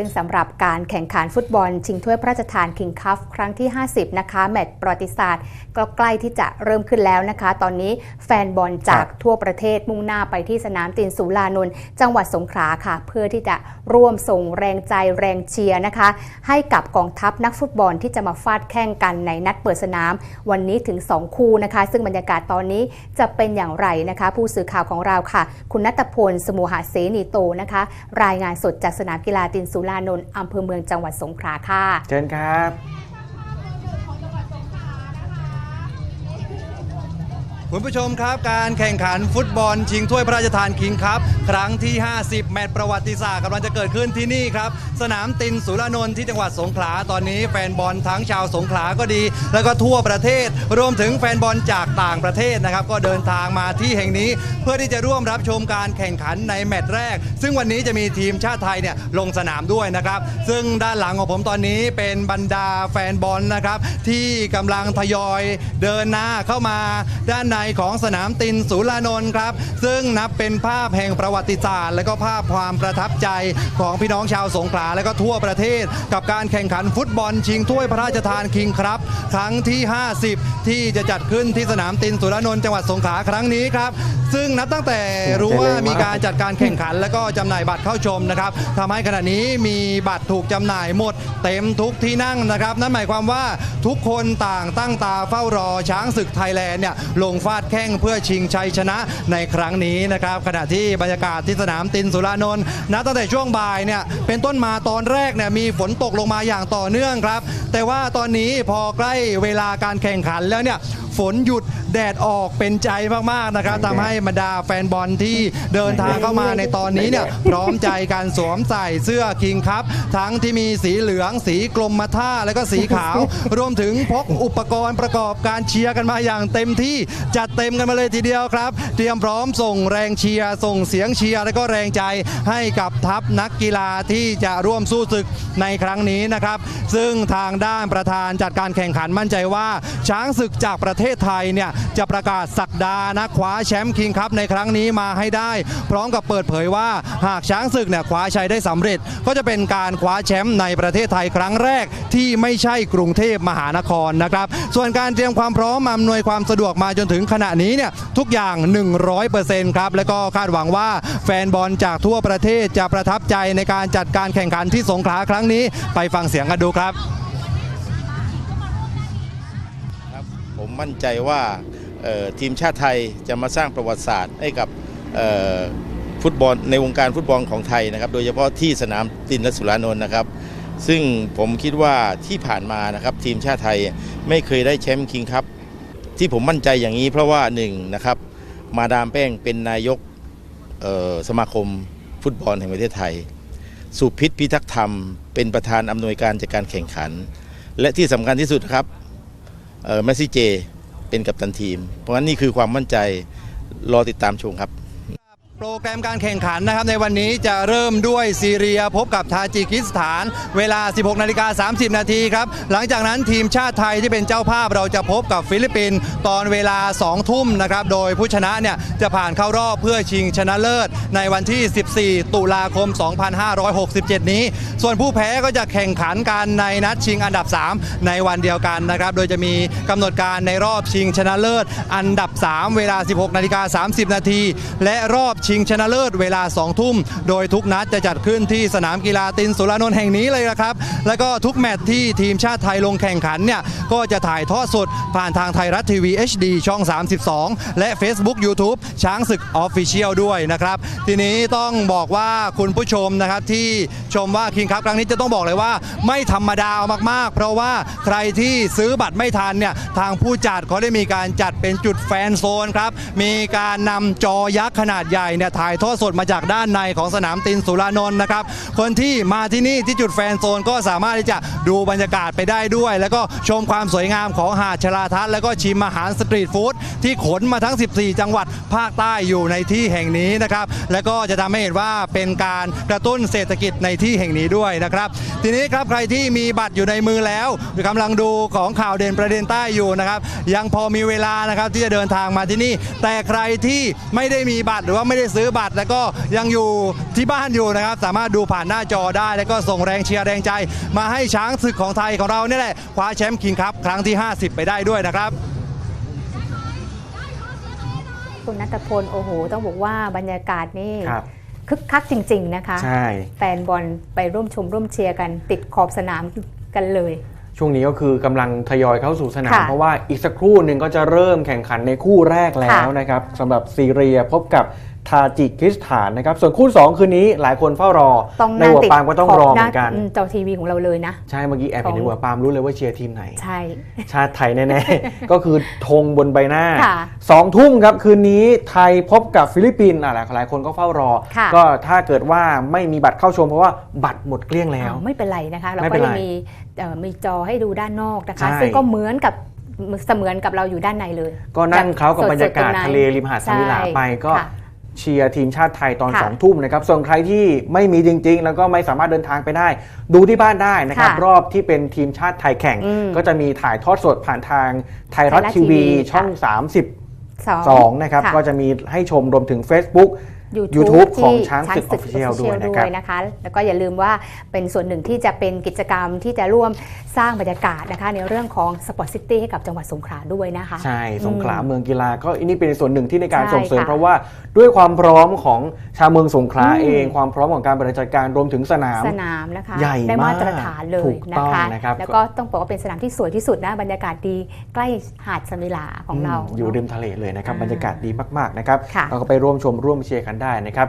ซึ่งสำหรับการแข่งขันฟุตบอล ชิงถ้วยพระราชทานคิงคัพครั้งที่ 50 นะคะแมตช์ประวัติศาสตร์ ก็ใกล้ที่จะเริ่มขึ้นแล้วนะคะ ตอนนี้แฟนบอลจากทั่วประเทศมุ่งหน้าไปที่สนามตินสุรานนท์จังหวัดสงขลาค่ะ เพื่อที่จะร่วมส่งแรงใจแรงเชียร์นะคะ ให้กับกองทัพนักฟุตบอลที่จะมาฟาดแข่งกันในนัดเปิดสนาม วันนี้ถึง 2 คู่นะคะ ซึ่งบรรยากาศตอนนี้จะเป็นอย่างไรนะคะ ผู้สื่อข่าวของเราค่ะ คุณนัตพลสมุหาเสนีโตนะคะ รายงานสดจากสนามกีฬาตินสุรานนท์อำเภอเมืองจังหวัดสงขลาค่ะ เชิญครับ คุณผู้ชมครับ การแข่งขันฟุตบอลชิงถ้วยพระราชทานคิงครับ ครั้งที่ 50 แมตช์ประวัติศาสตร์กำลังจะเกิดขึ้นที่นี่ครับ สนามตินสุรานนท์ที่จังหวัดสงขลาตอนนี้แฟนบอลทั้งชาวสงขลาก็ดี แล้วก็ทั่วประเทศ รวมถึงแฟนบอลจากต่างประเทศนะครับ ก็เดินทางมาที่แห่งนี้ เพื่อที่จะร่วมรับชมการแข่งขันในแมตช์แรก ซึ่งวันนี้จะมีทีมชาติไทยเนี่ยลงสนามด้วยนะครับ ซึ่งด้านหลังของผมตอนนี้เป็นบรรดาแฟนบอลนะครับที่กำลังทยอยเดินหน้าเข้ามาด้านในของสนามตินสุรานนท์ครับ ซึ่งนับเป็นภาพแห่งประวัติศาสตร์ และก็ภาพความประทับใจของพี่น้องชาวสงขลาและก็ทั่วประเทศ กับการแข่งขันฟุตบอลชิงถ้วยพระราชทานคิงครับ ครั้งที่ 50 ที่จะจัดขึ้นที่สนามตินสุรนนท์จังหวัดสงขลาครั้งนี้ครับซึ่งนับตั้งแต่รู้ว่ามีการจัดการแข่งขัน และก็จำหน่ายบัตรเข้าชมนะครับทำให้ขณะนี้มีบัตรถูกจำหน่ายหมด เต็มทุกที่นั่งนะครับ นั่นหมายความว่าทุกคนต่างตั้งตาเฝ้ารอช้างศึกไทยแลนด์เนี่ยลงฟาดแข้งเพื่อชิงชัยชนะในครั้งนี้นะครับ ขณะที่บรรยากาศที่สนามตินสุรานนท์นับตั้งแต่ช่วงบ่ายเนี่ยเป็นต้นมาตอนแรกเนี่ยมีฝนตกลงมาอย่างต่อเนื่องครับ แต่ว่าตอนนี้พอใกล้เวลาการแข่งขันแล้วเนี่ยฝนหยุดแดดออกเป็นใจมากๆนะครับทำให้บรรดาแฟนบอลที่เดินทางเข้ามาในตอนนี้เนี่ยพร้อมใจการสวมใส่เสื้อคิงครับทั้งที่มีสีเหลือง สีกลมมาท่าแล้วก็สีขาว รวมถึงพกอุปกรณ์ประกอบการเชียร์กันมาอย่างเต็มที่จัดเต็มกันมาเลยทีเดียวครับ เตรียมพร้อมส่งแรงเชียร์ส่งเสียงเชียร์และก็แรงใจให้กับทัพนักกีฬาที่จะร่วมสู้ศึกในครั้งนี้นะครับ ซึ่งทางด้านประธานจัดการแข่งขันมั่นใจว่า ช้างศึกจากประเทศทศไทยเนี่ยจะประกาศสักดานะคว้าแชมป์คิงคัพในครั้งนี้มาให้ได้ พร้อมกับเปิดเผยว่าหากช้างศึกเนี่ยคว้าชัยได้สำเร็จ ก็จะเป็นการคว้าแชมป์ในประเทศไทยครั้งแรกที่ไม่ใช่กรุงเทพมหานครนะครับ ส่วนการเตรียมความพร้อมอำนวยความสะดวกมาจนถึงขณะนี้เนี่ยทุกอย่าง 100%ครับ และก็คาดหวังว่าแฟนบอลจากทั่วประเทศจะประทับใจในการจัดการแข่งขันที่สงขลาครั้งนี้ ไปฟังเสียงกันดูครับ ผมมั่นใจว่าทีมชาติไทยจะมาสร้างประวัติศาสตร์ให้กับฟุตบอลในวงการฟุตบอลของไทยนะครับ โดยเฉพาะที่สนามตินสุรานนท์นะครับ ซึ่งผมคิดว่าที่ผ่านมานะครับทีมชาติไทยไม่เคยได้แชมป์คิงครับที่ผมมั่นใจอย่างนี้เพราะว่าหนึ่งนะครับมาดามแป้งเป็นนายกสมาคมฟุตบอลแห่งประเทศไทย สุพิษพิทักษ์ธรรม เป็นประธานอำนวยการจัดการแข่งขัน และที่สำคัญที่สุดครับ เอ่อแมสซี่เจเป็นกัปตันทีม เพราะงั้นนี่คือความมั่นใจรอติดตามชมครับ โปรแกรมการแข่งขันนะครับในวันนี้จะเริ่มด้วยซีเรียพบกับทาจิกิสถาน เวลา 16นาฬิกา30 นาทีครับ หลังจากนั้นทีมชาติไทยที่เป็นเจ้าภาพเราจะพบกับฟิลิปปินส์ตอนเวลา 2 ทุ่มนะครับ โดยผู้ชนะเนี่ยจะผ่านเข้ารอบเพื่อชิงชนะเลิศ ในวันที่ 14 ตุลาคม 2567 นี้ ส่วนผู้แพ้ก็จะแข่งขันกันในนัดชิงอันดับ 3 ในวันเดียวกันนะครับ โดยจะมีกำหนดการในรอบชิงชนะเลิศ อันดับ 3 เวลา 16นาฬิกา30 นาทีและรอบชิิงชนะเลิศเวลา 2 ทุ่ม โดยทุกนัดจะจัดขึ้นที่สนามกีฬาตินสุรานนท์แห่งนี้เลยนะครับ แล้วก็ทุกแมตช์ที่ทีมชาติไทยลงแข่งขันเนี่ยก็จะถ่ายทอดสดผ่านทางไทยรัฐทีวี HD ช่อง 32 และ Facebook YouTube ช้างศึก Official ด้วยนะครับ ทีนี้ต้องบอกว่าคุณผู้ชมนะครับที่ชมว่าคิงครับครั้งนี้จะต้องบอกเลยว่าไม่ธรรมดามากๆ เพราะว่าใครที่ซื้อบัตรไม่ทันเนี่ยทางผู้จัดเขาได้มีการจัดเป็นจุดแฟนโซนครับมีการนำจอยักษ์ขนาดใหญ่เนี่ยถ่ายทอดสดมาจากด้านในของสนามตินสุรานนท์นะครับ คนที่มาที่นี่ที่จุดแฟนโซนก็สามารถที่จะดูบรรยากาศไปได้ด้วย แล้วก็ชมความสวยงามของหาดชลาทัศน์แล้วก็ชิมอาหารสตรีทฟู้ดที่ขนมาทั้ง 14 จังหวัดภาคใต้อยู่ในที่แห่งนี้นะครับ แล้วก็จะทำให้เห็นว่าเป็นการกระตุ้นเศรษฐกิจในที่แห่งนี้ด้วยนะครับ ทีนี้ครับใครที่มีบัตรอยู่ในมือแล้วกำลังดูของข่าวเด่นประเด็นใต้อยู่นะครับ ยังพอมีเวลานะครับที่จะเดินทางมาที่นี่ แต่ใครที่ไม่ได้มีบัตรหรือว่าไม่ได้ซื้อบัตร แล้วก็ยังอยู่ที่บ้านอยู่นะครับ สามารถดูผ่านหน้าจอได้ แล้วก็ส่งแรงเชียร์แรงใจ มาให้ช้างศึกของไทยของเราเนี่ยแหละคว้าแชมป์คิงคัพครั้งที่ 50 ไปได้ด้วยนะครับคุณนัทพลโอ้โห ต้องบอกว่าบรรยากาศนี่ครับคึกคักจริง ๆ นะคะ ใช่แฟนบอลไปร่วมชมร่วมเชียร์กันติดขอบสนามกันเลย ช่วงนี้ก็คือกำลังทยอยเข้าสู่สนามค่ะเพราะว่าอีกสักครู่หนึ่งก็จะเริ่มแข่งขันในคู่แรกแล้วค่ะนะครับสำหรับซีเรียพบกับทาจิกิสถานนะครับ ส่วนคู่ 2 คืนนี้หลายคนเฝ้ารอต้องในนั่งหัวติดปามก็ต้องขบรอเหมือนกันจอทีวีของเราเลยนะ ใช่ เมื่อกี้แอบเห็นในหัวปามรู้เลยว่าเชียร์ทีมไหน ใช่ ชาติไทยแน่ๆ ก็คือธงบนใบหน้าค่ะสองทุ่มครับ คืนนี้ไทยพบกับฟิลิปปินส์อะหลายหลายคนก็เฝ้ารอค่ะก็ถ้าเกิดว่าไม่มีบัตรเข้าชมเพราะว่าบัตรหมดเกลี้ยงแล้วอ้าวไม่เป็นไรนะคะ เราไม่ก็เป็นไรยังมีเอ่อมีจอให้ดูด้านนอกนะคะใช่ซึ่งก็เหมือนกับเสมือนกับเราอยู่ด้านในเลย ก็นั่งเคล้ากับสดๆบรรยากาศตงนั้นทะเลริมหาดสมิลาใช่ไปก็ค่ะ เชียร์ทีมชาติไทยตอนค่ะ สองทุ่มนะครับ ส่วนใครที่ไม่มีจริง ๆ แล้วก็ไม่สามารถเดินทางไปได้ ดูที่บ้านได้นะครับ ค่ะรอบที่เป็นทีมชาติไทยแข่ง อืมก็จะมีถ่ายทอดสดผ่านทางไทยรัฐไทยรัฐทีวีทีวี ช่องค่ะ30สอง2นะครับค่ะก็จะมีให้ชมรวมถึง Facebook YouTube, YouTube ที่ของช้างศึก Official ด้วยนะครับนะคะ แล้วก็อย่าลืมว่าเป็นส่วนหนึ่งที่จะเป็นกิจกรรมที่จะร่วมสร้างบรรยากาศนะคะ ในเรื่องของสปอร์ตซิตี้ให้กับจังหวัดสงขลาด้วยนะคะ ใช่ สงขลาอืมเมืองกีฬาก็อันนี้เป็นส่วนหนึ่งที่ในการใช่ส่งเสริมค่ะเพราะว่าด้วยความพร้อมของชาวเมืองสงขลาอืมเอง ความพร้อมของการบริหารจัดการรวมถึงสนามสนามนะคะใหญ่ได้มาตรมากฐานเลถูยกนะต้องคะนะครับแล้วก็ต้องบอกว่าเป็นสนามที่สวยที่สุดนะบรรยากาศดีใกล้หาดสมิลาของเรามอยู่เนอะริมทะเลเลยนะครับอ่าบรรยากาศดีมากๆนะครับค่ะเราก็ไปร่วมชมร่วมเชียร์กันได้นะครับ